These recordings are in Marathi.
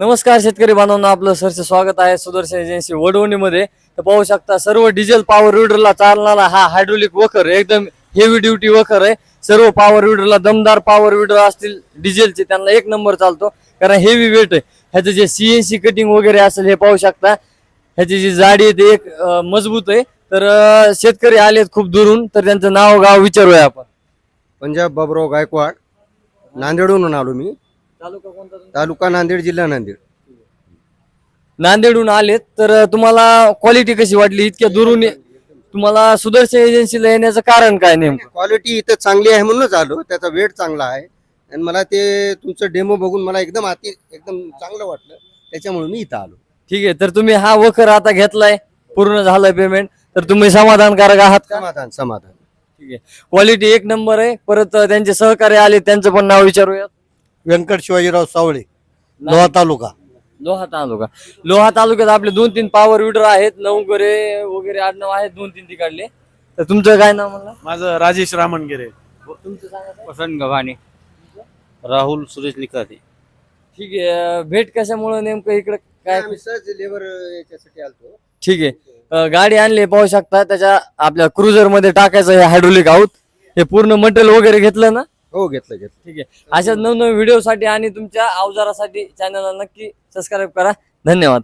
नमस्कार शेतकरी बांधवांना आपलं सरचं स्वागत आहे सुदर्शन एजन्सी वडवणीमध्ये. तर पाहू शकता सर्व डिझेल पॉवर विडरला चालणारा हा हायड्रोलिक वखर एकदम हेवी ड्युटी वखर आहे. सर्व पॉवर विडरला दमदार पॉवर विडर असतील डिझेलचे त्यांना एक नंबर चालतो. कारण हेवी वेट आहे. ह्याचं जे सीएनसी कटिंग वगैरे असेल हे पाहू शकता. ह्याची जी जाडी आहे ते एक मजबूत आहे. तर शेतकरी आलेत खूप दुरून तर त्यांचं नाव गाव विचारूया आपण. पंजाब बाबराव गायकवाड नांदेडहून आलो मी. तालुका कोणता तालुका नांदेड जिल्हा नांदेड. नांदेडहून आलेत तर तुम्हाला क्वालिटी कशी वाटली? इतक्या दुरून ये- तुम्हाला सुदर्शन एजन्सीला येण्याचं कारण काय नेमकं? क्वालिटी इथं चांगली आहे म्हणूनच आलो. त्याचा वेट चांगला आहे. आणि मला ते तुमचं डेमो बघून मला एकदम आती एकदम चांगलं वाटलं. त्याच्यामुळे मी इथं आलो. ठीक आहे तर तुम्ही हा वखर आता घेतलाय. पूर्ण झालंय पेमेंट तर तुम्ही समाधानकारक आहात का? समाधान समाधान. ठीक आहे. क्वालिटी एक नंबर आहे. परत त्यांचे सहकारी आले त्यांचं पण नाव विचारूया व्यंकट शिवाजीराव सावळे लोहा तालुका. लोहा तालुका. लोहा तालुक्यात आपले दोन तीन पॉवर विडर आहेत नवगरे वगैरे आडनाव आहेत दोन तीन तिकडले. तर तुमचं काय नाव म्हणलं माझं राजेश रामनगिरे. तुमचं सांगा. वसंत गव्हाणे. राहुल सुरेश निकाते ठीक आहे. भेट कशामुळे नेमकं इकडे काय? लेबर याच्यासाठी आलतो. ठीक आहे. अं, गाडी आणली पाहू शकता. त्याच्या आपल्या क्रुझरमध्ये टाकायचं हे हायड्रोलिक आहोत हे पूर्ण मटेरियल वगैरे घेतलं ना? हो घेतलं घेतलं. ठीक आहे. अशाच नवनवीन व्हिडिओसाठी आणि तुमच्या अवजारासाठी चॅनलला नक्की सबस्क्राईब करा. धन्यवाद.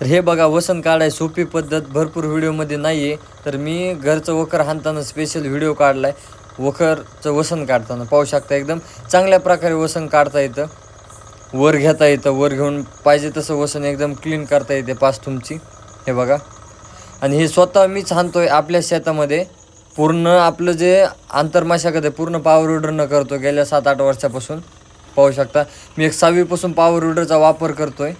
तर हे बघा वसन काढाय सोपी पद्धत भरपूर व्हिडिओमध्ये नाही आहे तर मी घरचं वखर हाणताना स्पेशल व्हिडिओ काढलाय. वखरचं वसन काढताना पाहू शकता एकदम. चांगल्या प्रकारे वसन काढता येतं. वर घेता येतं वर घेऊन पाहिजे तसं वसन एकदम क्लीन करता येते पास तुमची. हे बघा. आणि हे स्वतः मीच हाणतोय आपल्या शेतामध्ये. पूर्ण आपलं जे आंतरमाशागत आहे पूर्ण पावर विडरनं करतो गेल्या सात आठ वर्षापासून. पाहू शकता. मी एक सहावीपासून पावर विडरचा वापर करतोय.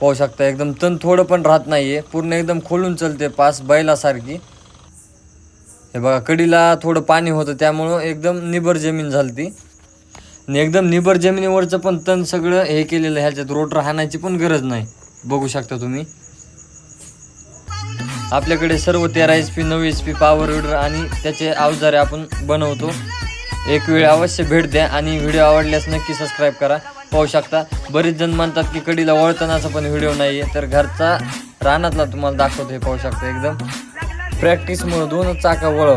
पाहू शकता एकदम तण थोडं पण राहत नाही आहे पूर्ण एकदम खोलून चलते पास बैलासारखी. हे बघा कडीला थोडं पाणी होतं त्यामुळं एकदम निबर जमीन झालती. आणि एकदम निबर जमिनीवरचं पण तण सगळं हे केलेलं आहे. ह्याच्यात रोड राहण्याची पण गरज नाही. बघू शकता तुम्ही. आपल्याकडे सर्व तेरा एच पी नऊ एच पी पॉवर विडर आणि त्याचे अवजारे आपण बनवतो. एक वेळ अवश्य भेट द्या आणि व्हिडिओ आवडल्यास नक्की सबस्क्राईब करा. पाहू शकता. बरेच जण म्हणतात की कडीला वळतानाचा पण व्हिडिओ नाही आहे तर घरचा रानातला तुम्हाला दाखवतो हे पाहू शकता एकदम. प्रॅक्टिसमुळे दोनच चाका वळव.